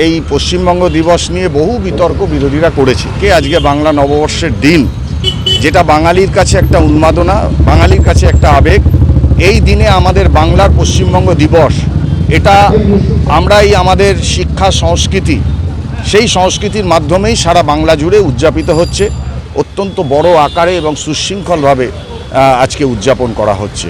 এই পশ্চিমবঙ্গ দিবস নিয়ে বহু বিতর্ক বিরোধীরা করেছে। কে আজকে বাংলা নববর্ষের দিন? যেটা বাঙালির কাছে একটা উন্মাদনা, বাঙালির কাছে একটা আবেগ, এই দিনে আমাদের বাংলার পশ্চিমবঙ্গ দিবস, এটা আমরাই আমাদের শিক্ষা, সংস্কৃতি, সেই সংস্কৃতির মাধ্যমেই সারা বাংলা জুড়ে উদযাপিত হচ্ছে, অত্যন্ত বড় আকারে এবং সুশৃঙ্খলভাবে আজকে উদযাপন করা হচ্ছে।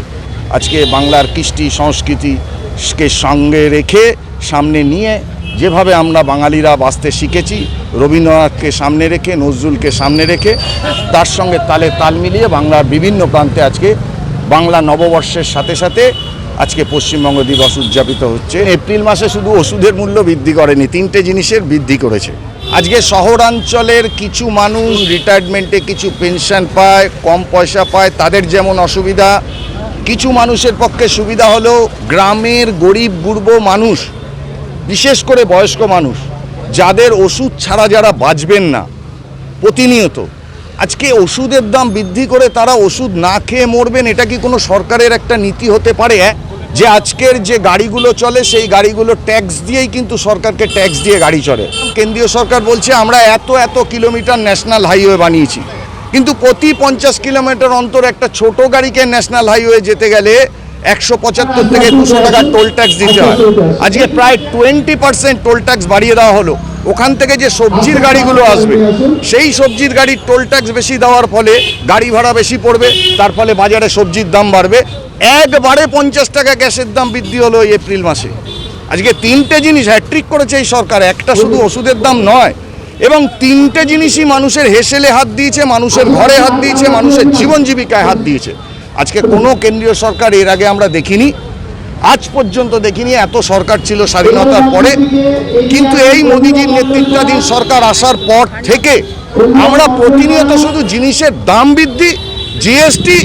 আজকে বাংলার কৃষ্টি সংস্কৃতিকে সঙ্গে রেখে সামনে নিয়ে যেভাবে আমরা বাঙালিরা বাঁচতে শিখেছি, রবীন্দ্রনাথকে সামনে রেখে, নজরুলকে সামনে রেখে, তার সঙ্গে তালে তাল মিলিয়ে বাংলার বিভিন্ন প্রান্তে আজকে বাংলা নববর্ষের সাথে সাথে আজকে পশ্চিমবঙ্গ দিবস উদযাপিত হচ্ছে। এপ্রিল মাসে শুধু ওষুধের মূল্য বৃদ্ধি করেনি, তিনটে জিনিসের বৃদ্ধি করেছে। আজকে শহরাঞ্চলের কিছু মানুষ রিটায়ারমেন্টে কিছু পেনশন পায়, কম পয়সা পায়, তাদের যেমন অসুবিধা, কিছু মানুষের পক্ষে সুবিধা হলো গ্রামের গরিব গুরব মানুষ বিশেষ করে বয়স্ক মানুষ, যাদের ওষুধ ছাড়া যারা বাঁচবেন না, প্রতিনিয়ত। আজকে ওষুধের দাম বৃদ্ধি করে তারা ওষুধ না খেয়ে মরবেন, এটা কি কোনো সরকারের একটা নীতি হতে পারে যে আজকের যে গাড়িগুলো চলে, সেই গাড়িগুলো ট্যাক্স দিয়েই কিন্তু সরকারকে ট্যাক্স দিয়ে গাড়ি চলে কেন্দ্রীয় সরকার বলছে, আমরা এত এত কিলোমিটার ন্যাশনাল হাইওয়ে বানিয়েছি। কিন্তু প্রতি পঞ্চাশ কিলোমিটার অন্তর একটা ছোট গাড়িকে ন্যাশনাল হাইওয়ে যেতে গেলে একশো পঁচাত্তর থেকে দুশো টাকা টোল ট্যাক্স দিতে হয় আজকে প্রায় টোয়েন্টি পার্সেন্ট টোল ট্যাক্স বাড়িয়ে দেওয়া হলো। ওখান থেকে যে সবজির গাড়িগুলো আসবে সেই সবজির গাড়ির টোল ট্যাক্স বেশি দেওয়ার ফলে গাড়ি ভাড়া বেশি পড়বে তার ফলে বাজারে সবজির দাম বাড়বে। একবারে পঞ্চাশ টাকা গ্যাসের দাম বৃদ্ধি হলো এই এপ্রিল মাসে। আজকে তিনটে জিনিস হ্যাট্রিক করেছে এই সরকার একটা শুধু ওষুধের দাম নয় এবং তিনটে জিনিসই মানুষের হেসেলে হাত দিয়েছে মানুষের ঘরে হাত দিয়েছে মানুষের জীবন জীবিকায় হাত দিয়েছে। আজকে কোনো কেন্দ্রীয় সরকার এর আগে আমরা দেখিনি। আজ পর্যন্ত দেখিনি, এত সরকার ছিল স্বাধীনতার পরে। কিন্তু এই মোদিজির নেতৃত্বাধীন সরকার আসার পর থেকে আমরা প্রতিনিয়ত শুধু জিনিসের দাম বৃদ্ধি, জিএসটি,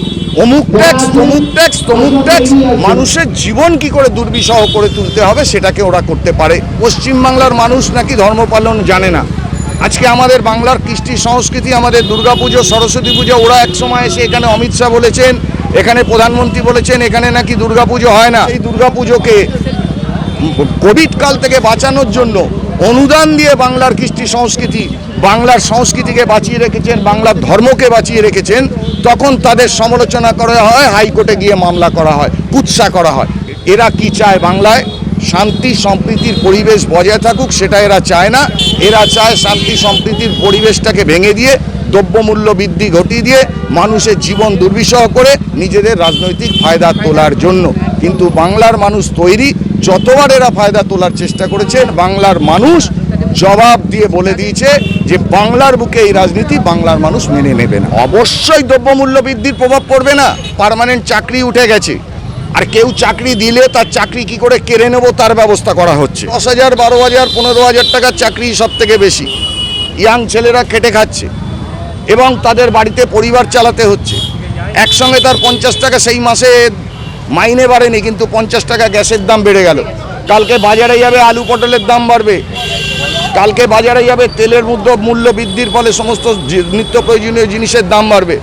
অমুক ট্যাক্স, তমুক ট্যাক্স তমুক ট্যাক্স, মানুষের জীবন কি করে দুর্বিষহ করে তুলতে হবে সেটাকে ওরা করতে পারে। পশ্চিমবাংলার মানুষ নাকি ধর্ম পালন জানে না। আজকে আমাদের বাংলার কৃষ্টি সংস্কৃতি, আমাদের দুর্গাপুজো, সরস্বতী পুজো, ওরা একসময় এসে এখানে অমিত শাহ বলেছেন এখানে প্রধানমন্ত্রী বলেছেন, এখানে নাকি দুর্গাপুজো হয় না। এই দুর্গাপুজোকে কোভিড কাল থেকে বাঁচানোর জন্য অনুদান দিয়ে বাংলার কৃষ্টি সংস্কৃতি, বাংলার সংস্কৃতিকে বাঁচিয়ে রেখেছেন, বাংলার ধর্মকে বাঁচিয়ে রেখেছেন, তখন তাদের সমালোচনা করা হয়, হাইকোর্টে গিয়ে মামলা করা হয়, কুৎসা করা হয়। এরা কি চায় বাংলায়? শান্তি সম্প্রীতির পরিবেশ বজায় থাকুক, সেটা এরা চায় না। এরা চায় শান্তি সম্প্রীতির পরিবেশটাকে ভেঙে দিয়ে, দ্রব্যমূল্য বৃদ্ধি ঘটিয়ে দিয়ে, মানুষের জীবন দুর্বিষহ করে নিজেদের রাজনৈতিক ফায়দা তোলার জন্য। কিন্তু বাংলার মানুষ তৈরি, যতবার এরা ফায়দা তোলার চেষ্টা করেছেন বাংলার মানুষ জবাব দিয়ে বলে দিয়েছে যে বাংলার বুকে এই রাজনীতি বাংলার মানুষ মেনে নেবে না। অবশ্যই দ্রব্যমূল্য বৃদ্ধির প্রভাব পড়বে না। পারমানেন্ট চাকরি উঠে গেছে। আর কেউ চাকরি দিলে তার চাকরি কি করে কেড়ে নেব তার ব্যবস্থা করা হচ্ছে। দশ হাজার বারো হাজার পনেরো হাজার টাকার চাকরি সব থেকে বেশি। ইয়াং ছেলেরা খেটে খাচ্ছে এবং তাদের বাড়িতে পরিবার চালাতে হচ্ছে। একসঙ্গে তার পঞ্চাশ টাকা সেই মাসে মাইনে বাড়েনি, কিন্তু পঞ্চাশ টাকা গ্যাসের দাম বেড়ে গেল। কালকে বাজারে যাবে, আলু পটলের দাম বাড়বে। কালকে বাজারে যাবে, তেলের মূল্য মূল্য বৃদ্ধির ফলে সমস্ত নিত্য প্রয়োজনীয় জিনিসের দাম বাড়বে।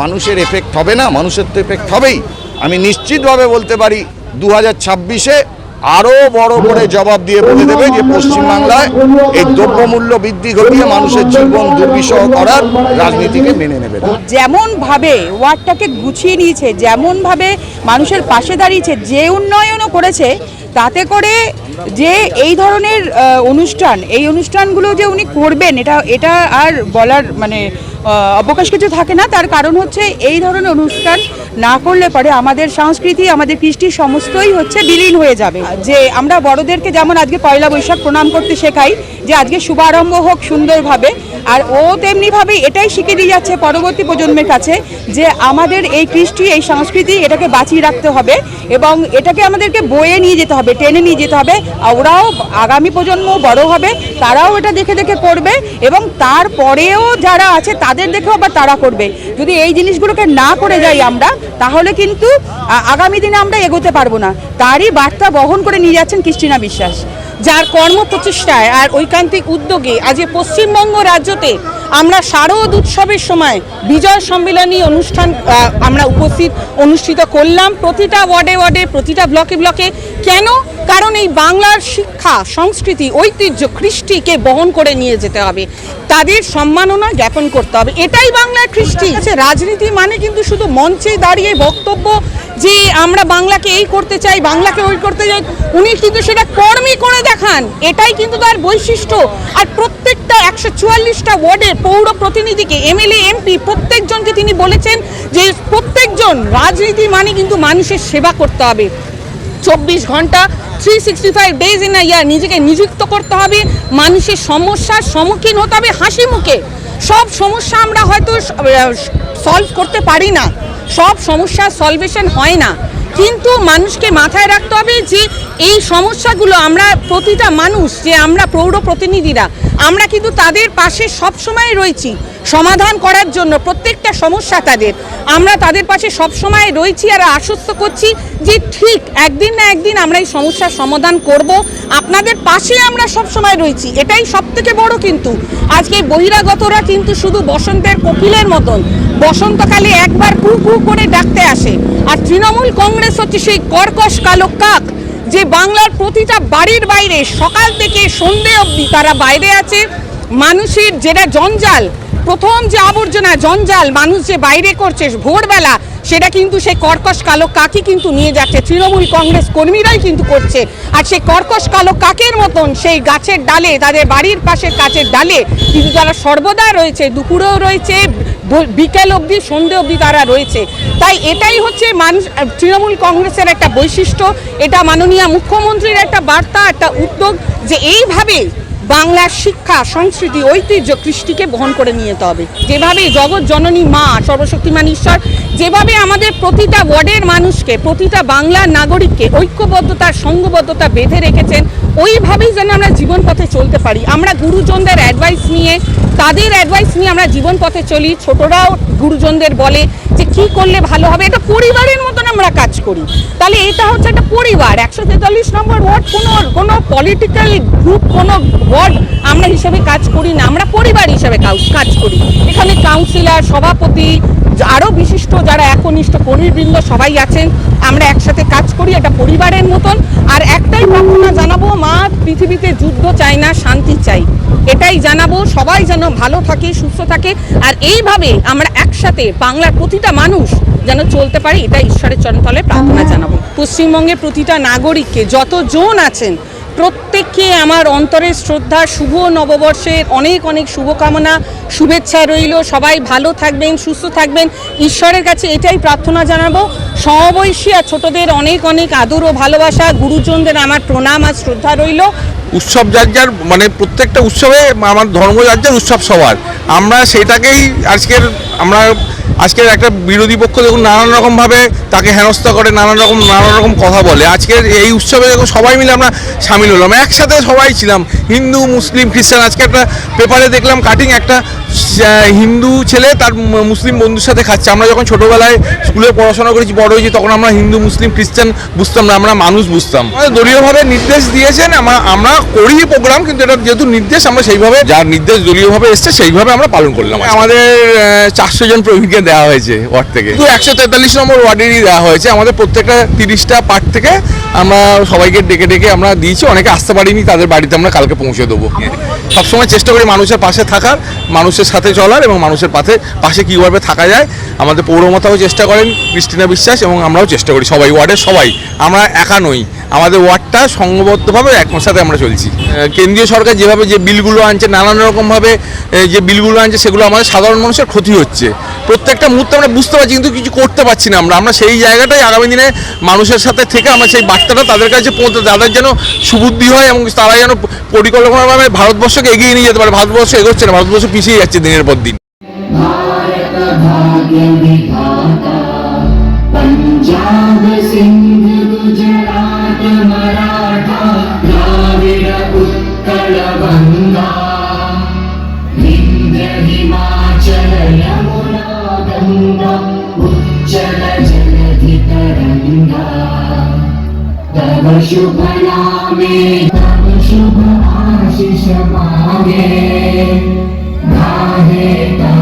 মানুষের এফেক্ট হবে না, মানুষের তো এফেক্ট হবেই। আমি নিশ্চিতভাবে বলতে পারি দু হাজার ছাব্বিশে আরও বড় করে জবাব দিয়ে বলে দেবে যে পশ্চিমবাংলায় এই দ্রব্যমূল্য বৃদ্ধি ঘটিয়ে মানুষের জীবন দুর্বিষহ করার রাজনীতিকে মেনে নেবে যেমনভাবে ওয়ার্ডটাকে গুছিয়ে নিয়েছে, যেমনভাবে মানুষের পাশে দাঁড়িয়েছে, যে উন্নয়নও করেছে, তাতে করে যে এই ধরনের অনুষ্ঠান, এই অনুষ্ঠানগুলো যে উনি করবেন, এটা এটা আর বলার মানে অবকাশ কিছু থাকে না। তার কারণ হচ্ছে এই ধরনের অনুষ্ঠান না করলে পরে আমাদের সংস্কৃতি, আমাদের কৃষ্টি সমস্তই হচ্ছে বিলীন হয়ে যাবে। যে আমরা বড়দেরকে যেমন আজকে পয়লা বৈশাখ প্রণাম করতে শেখাই, যে আজকে শুভারম্ভ হোক সুন্দরভাবে, আর ও তেমনিভাবে এটাই শিখে দিয়ে যাচ্ছে পরবর্তী প্রজন্মের কাছে, যে আমাদের এই কৃষ্টি, এই সংস্কৃতি এটাকে বাঁচিয়ে রাখতে হবে এবং এটাকে আমাদেরকে বয়ে নিয়ে যেতে হবে, টেনে নিয়ে যেতে হবে। ওরাও আগামী প্রজন্ম বড় হবে, তারাও এটা দেখে দেখে করবে এবং তারপরেও যারা আছে তাদের দেখেও আবার তারা করবে। যদি এই জিনিসগুলোকে না করে যাই আমরা তাহলে কিন্তু আগামী দিনে আমরা এগোতে পারব না। তারই বার্তা বহন করে নিয়ে যাচ্ছেন কৃষ্টিনা বিশ্বাস, যার কর্ম প্রচেষ্টায় আর ঐকান্তিক উদ্যোগে আজ পশ্চিমবঙ্গ রাজ্যতে আমরা শারদ উৎসবের সময় বিজয় সম্মেলনী অনুষ্ঠান আমরা উপস্থিত, অনুষ্ঠিত করলাম। প্রতিটা ওয়ার্ডে ওয়ার্ডে, প্রতিটা ব্লকে ব্লকে। কেন? কারণ এই বাংলার শিক্ষা সংস্কৃতি ঐতিহ্য কৃষ্টিকে বহন করে নিয়ে যেতে হবে। তাদের সম্মাননা জ্ঞাপন করতে হবে। এটাই বাংলার কৃষ্টি। রাজনীতি মানে কিন্তু শুধু মঞ্চে দাঁড়িয়ে বক্তব্য যে আমরা বাংলাকে এই করতে চাই বাংলাকে ওই করতে চাই। উনি কিন্তু সেটা কর্মী করে দেখান। এটাই কিন্তু তার বৈশিষ্ট্য। আর প্রত্যেকটা একশো চুয়াল্লিশটা ওয়ার্ডের পৌর প্রতিনিধিকে এমএলএ এমপি প্রত্যেকজনকে তিনি বলেছেন যে প্রত্যেকজন রাজনীতি মানে কিন্তু মানুষের সেবা করতে হবে। চব্বিশ ঘণ্টা three sixty five days in year নিজেকে নিযুক্ত করতে হবে, মানুষের সমস্যার সম্মুখীন হতে হবে, হাসি মুখে। সব সমস্যা আমরা হয়তো সলভ করতে পারি না। সব সমস্যার সলভেশন হয় না। কিন্তু মানুষকে মাথায় রাখতে হবে যে, এই সমস্যাগুলো আমরা, প্রতিটা মানুষ, যে আমরা প্রৌঢ় প্রতিনিধিরা আমরা কিন্তু তাদের পাশে সবসময় রয়েছি সমাধান করার জন্য প্রত্যেকটা সমস্যা তাদের। আমরা তাদের পাশে সবসময় রয়েছি আর আশ্বস্ত করছি যে ঠিক একদিন না একদিন আমরা এই সমস্যার সমাধান করব। আপনাদের পাশে আমরা সবসময় রয়েছি, এটাই সব থেকে বড় কিন্তু। আজকে বহিরাগতরা কিন্তু শুধু বসন্তের কোকিলের মতন, বসন্তকালে একবার কু কু করে ডাকতে আসে। আর তৃণমূল কংগ্রেস হচ্ছে সেই কর্কশ কালো কাক। যে বাংলার প্রতিটা বাড়ির বাইরে সকাল থেকে সন্ধে অবধি তারা বাইরে আছে। মানুষের যেটা জঞ্জাল, প্রথম যে আবর্জনা জঞ্জাল, মানুষ যে বাইরে করছে ভোরবেলা সেটা কিন্তু সেই কর্কশ কালো কাকই কিন্তু নিয়ে যাচ্ছে। তৃণমূল কংগ্রেস কর্মীরাই কিন্তু করছে। আর সেই কর্কশ কালো কাকের মতন সেই গাছের ডালে, তাদের বাড়ির পাশের গাছের ডালে কিন্তু তারা সর্বদা রয়েছে, দুপুরেও রয়েছে বিকেল অবধি, সন্ধে অবধি তারা রয়েছে। তাই এটাই হচ্ছে মানুষ তৃণমূল কংগ্রেসের একটা বৈশিষ্ট্য। এটা মাননীয় মুখ্যমন্ত্রীর একটা বার্তা, একটা উদ্যোগ যে এইভাবে বাংলার শিক্ষা, সংস্কৃতি, ঐতিহ্য কৃষ্টিকে বহন করে নিয়ে যেতে হবে। যেভাবে জগৎ জননী মা সর্বশক্তিমান ঈশ্বর যেভাবে আমাদের প্রতিটা ওয়ার্ডের মানুষকে, প্রতিটা বাংলার নাগরিককে ঐক্যবদ্ধতার, সঙ্গবদ্ধতা বেঁধে রেখেছেন, ওইভাবেই যেন আমরা জীবন পথে চলতে পারি। আমরা গুরুজনদের অ্যাডভাইস নিয়ে, তাদের অ্যাডভাইস নিয়ে আমরা জীবন পথে চলি। ছোটরাও গুরুজনদের বলে যে, কি করলে ভালো হবে? এটা পরিবারের মতন আমরা কাজ করি। তাহলে এটা হচ্ছে একটা পরিবার। একশো তেতাল্লিশ নম্বর ওয়ার্ড, কোনো কোনো পলিটিক্যাল গ্রুপ কোনো ওয়ার্ড আমরা হিসেবে কাজ করি না। আমরা পরিবার হিসেবে কাজ করি। এখানে কাউন্সিলর সভাপতি আরও বিশিষ্ট যারা একনিষ্ঠ কর্মীবৃন্দ সবাই আছেন। আমরা একসাথে কাজ করি এটা পরিবারের মতন। আর একটাই প্রার্থনা জানাব, মা, পৃথিবীতে যুদ্ধ চাই না, শান্তি চাই। এটাই জানাব, সবাই যেন ভালো থাকে, সুস্থ থাকে। আর এইভাবে আমরা একসাথে বাংলার প্রতিটা মানুষ যেন চলতে পারি এটা ঈশ্বরের চরণতলে প্রার্থনা জানাব। পশ্চিমবঙ্গের প্রতিটা নাগরিককে যতজন আছেন, প্রত্যেককে আমার অন্তরের শ্রদ্ধা, শুভ নববর্ষের অনেক অনেক শুভকামনা, শুভেচ্ছা রইল। সবাই ভালো থাকবেন, সুস্থ থাকবেন। ঈশ্বরের কাছে এটাই প্রার্থনা জানাব। সমবয়সী আর ছোটদের অনেক অনেক আদর ও ভালোবাসা। গুরুজনদের আমার প্রণাম আর শ্রদ্ধা রইল। উৎসব যার যার মানে প্রত্যেকটা উৎসবে আমার ধর্ম যার যার উৎসব সবার। আমরা সেটাকেই আজকের, আমরা আজকের একটা বিরোধী পক্ষ দেখুন নানান রকমভাবে তাকে হেনস্থা করে, নানান রকম নানান রকম কথা বলে। আজকের এই উৎসবে দেখুন সবাই মিলে আমরা সামিল হলাম। একসাথে সবাই ছিলাম। হিন্দু, মুসলিম, খ্রিস্টান। আজকে একটা পেপারে দেখলাম কাটিং একটা হিন্দু ছেলে তার মুসলিম বন্ধুর সাথে খাচ্ছে। আমরা যখন ছোটোবেলায় স্কুলে পড়াশোনা করেছি বড় হয়েছি তখন আমরা হিন্দু মুসলিম খ্রিস্টান বুঝতাম না আমরা মানুষ বুঝতাম। দলীয়ভাবে নির্দেশ দিয়েছেন আমরা আমরা করি প্রোগ্রাম কিন্তু এটা যেহেতু নির্দেশ আমরা সেইভাবে যার নির্দেশ দলীয়ভাবে এসছে সেইভাবে আমরা পালন করলাম আমাদের চারশো জন প্রবীণকে দেওয়া হয়েছে ওয়ার্ড থেকে। শুধু একশো তেতাল্লিশ নম্বর ওয়ার্ডেরই দেওয়া হয়েছে। আমাদের প্রত্যেকটা তিরিশটা পার্ট থেকে আমরা সবাইকে ডেকে ডেকে আমরা দিয়েছি। অনেকে আসতে পারিনি তাদের বাড়িতে আমরা কালকে পৌঁছে দেবো। সবসময় চেষ্টা করি মানুষের পাশে থাকার মানুষের সাথে চলার এবং মানুষের পাশে পাশে কীভাবে থাকা যায়, আমাদের পৌরমাতাও চেষ্টা করেন, ক্রিস্টিনা বিশ্বাস এবং আমরাও চেষ্টা করি, সবাই, ওয়ার্ডের সবাই, আমরা একা নই। আমাদের ওয়ার্ডটা সংঘবদ্ধভাবে একসাথে আমরা চলছি। কেন্দ্রীয় সরকার যেভাবে যে বিলগুলো আনছে, নানান রকমভাবে যে বিলগুলো আনছে, সেগুলো আমাদের সাধারণ মানুষের ক্ষতি হচ্ছে। প্রত্যেকটা মুহূর্তে আমরা বুঝতে পারছি, কিন্তু কিছু করতে পারছি না আমরা। আমরা সেই জায়গাটাই আগামী দিনে মানুষের সাথে থেকে আমরা সেই বার্তাটা তাদের কাছে পৌঁছে তাদের যেন সুবুদ্ধি হয় এবং তারা যেন পরিকল্পনাভাবে ভারতবর্ষকে এগিয়ে নিয়ে যেতে পারে। ভারতবর্ষ এগোচ্ছে না, ভারতবর্ষ পিছিয়ে যাচ্ছে দিনের পর দিন। शुभ नामे तव शुभ आशिष मागे गाहे तव